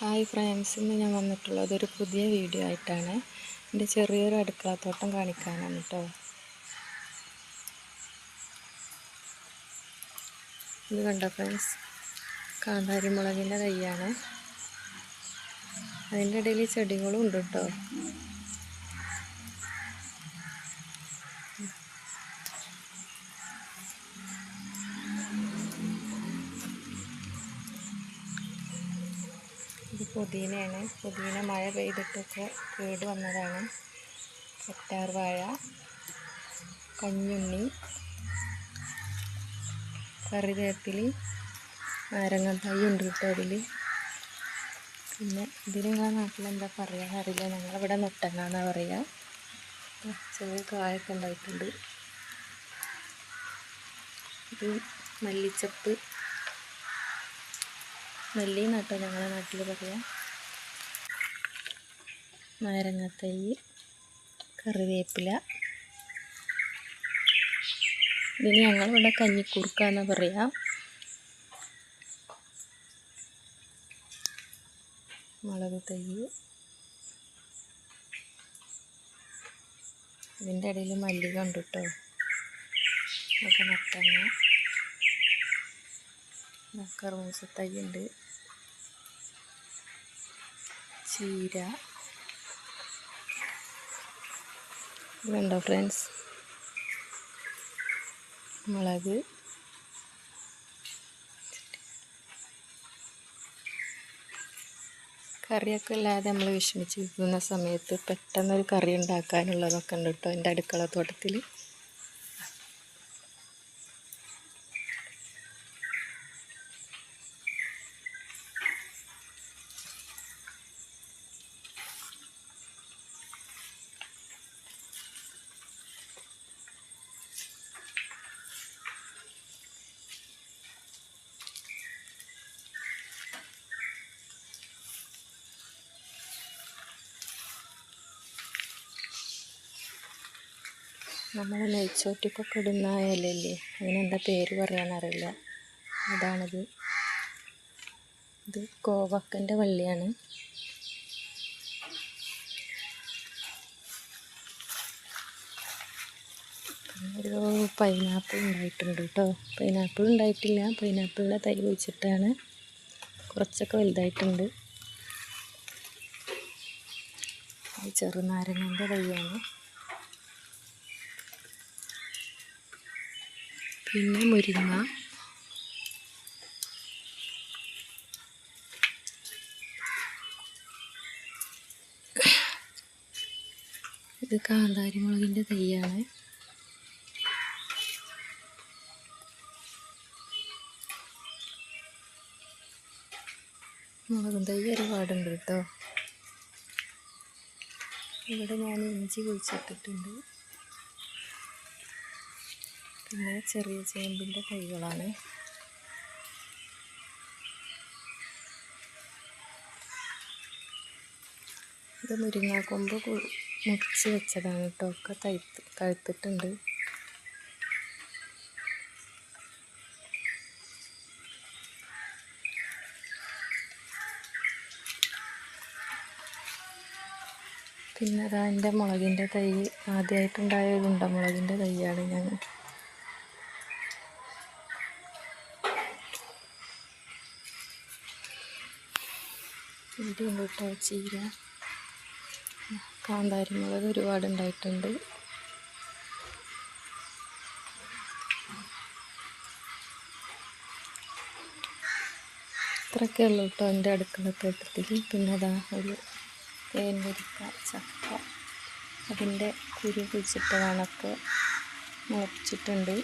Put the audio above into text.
Hi friends ഇന്ന് ഞാൻ വന്നിട്ടുള്ളത് ഒരു പുതിയ വീഡിയോ ആയിട്ടാണ്. എന്റെ ചെറിയൊരു അടുക്കളത്തോട്ടം കാണിക്കാനാണ് കേട്ടോ ഇത് കണ്ടോ ഫ്രണ്ട്സ് കാന്താരി മുളകിന്റെ തൈയാണ്. അതിന്റെ ഇടയിൽ ചെടികളും ഉണ്ട് കേട്ടോ പുതിനയാണ്. പുതിന മഴ പെയ്തിട്ടൊക്കെ കേട് വന്നതാണ്. കറ്റാർ വാഴ കഞ്ഞുണ്ണി കറിവേപ്പിലി നാരങ്ങ ഉണ്ട് കേട്ടോ അതിൽ പിന്നെ ഇതിന് നിങ്ങളെ നാട്ടിൽ എന്താ പറയുക അറിയില്ല. ഞങ്ങളിവിടെ നൊട്ടങ്ങാന്നാണ് പറയുക ചെറിയ കായൊക്കെ ഉണ്ടായിട്ടുണ്ട്. ഇത് മല്ലിച്ചപ്പ് നെല്ലി നട്ടോ ഞങ്ങളെ നാട്ടിൽ പറയാം. നാരങ്ങത്തൈ കറിവേപ്പില. ഇതിന് ഞങ്ങളിവിടെ കഞ്ഞിക്കുറുക്ക എന്ന് പറയാം. മുളക് തൈ ഇതിന്റെ ഇടയിൽ മല്ലിക ഉണ്ട് കേട്ടോ അതൊക്കെ നട്ടങ്ങ കറുമൂസ തൈ ഉണ്ട് ചീര ഇതുണ്ടോ ഫ്രണ്ട്സ്? മുളക്. കറിയൊക്കെ ഇല്ലാതെ നമ്മൾ വിഷമിച്ചിരിക്കുന്ന സമയത്ത് പെട്ടെന്നൊരു കറി ഉണ്ടാക്കാനുള്ളതൊക്കെ ഉണ്ട് കേട്ടോ എന്റെ അടുക്കള തോട്ടത്തിൽ നമ്മൾ നെയ്ച്ചോട്ടിക്കൊക്കെ ഇടുന്ന ഇലയില്ലേ അതിനെന്താ പേര് പറയാനറിയില്ല. അതാണിത്. ഇത് കോവക്കന്റെ വള്ളിയാണ് ഒരു പൈനാപ്പിൾ ഉണ്ടായിട്ടുണ്ട് കേട്ടോ പൈനാപ്പിൾ ഉണ്ടായിട്ടില്ല. പൈനാപ്പിളിന്റെ തൈ കുഴിച്ചിട്ടാണ് കുറച്ചൊക്കെ വലുതായിട്ടുണ്ട്. ചെറുനാരങ്ങന്റെ തൈയാണ്. പിന്നെ മുരിങ്ങ. ഇത് കാന്താരി മുളകിന്റെ തൈയാണ്. മുളകും തൈ ഒരുപാടുണ്ട് കേട്ടോ. ഇവിടെ ഞാൻ ഇഞ്ചി കുഴിച്ചിട്ടിട്ടുണ്ട്. പിന്നെ ചെറിയ ചേമ്പിന്റെ കൈകളാണ് ഇത് മുരിങ്ങാക്കൊമ്പ് മുറിച്ച് വെച്ചതാണ് കേട്ടോ. ഒക്കെ തയ്ത്ത് കഴുത്തിട്ടുണ്ട്. പിന്നെ അതാ എന്റെ മുളകിന്റെ തൈ ആദ്യമായിട്ടുണ്ടായ ഉണ്ടമുളകിന്റെ തൈയാണ് ഞാൻ ഇവിടെയും കൂട്ട ചീര കാന്താരി മുളക് ഒരുപാട് ഉണ്ടായിട്ടുണ്ട്. ഇത്രയൊക്കെ ഉള്ളൂ കേട്ടോ എന്റെ അടുക്കളത്തോട്ടത്തിൽ പിന്നെ അതാ ഒരു തേൻ പൊരിക്ക ചക്ക. അതിന്റെ കുരു കുഴിച്ചിട്ടതാണൊക്കെ മുളപ്പിച്ചിട്ടുണ്ട്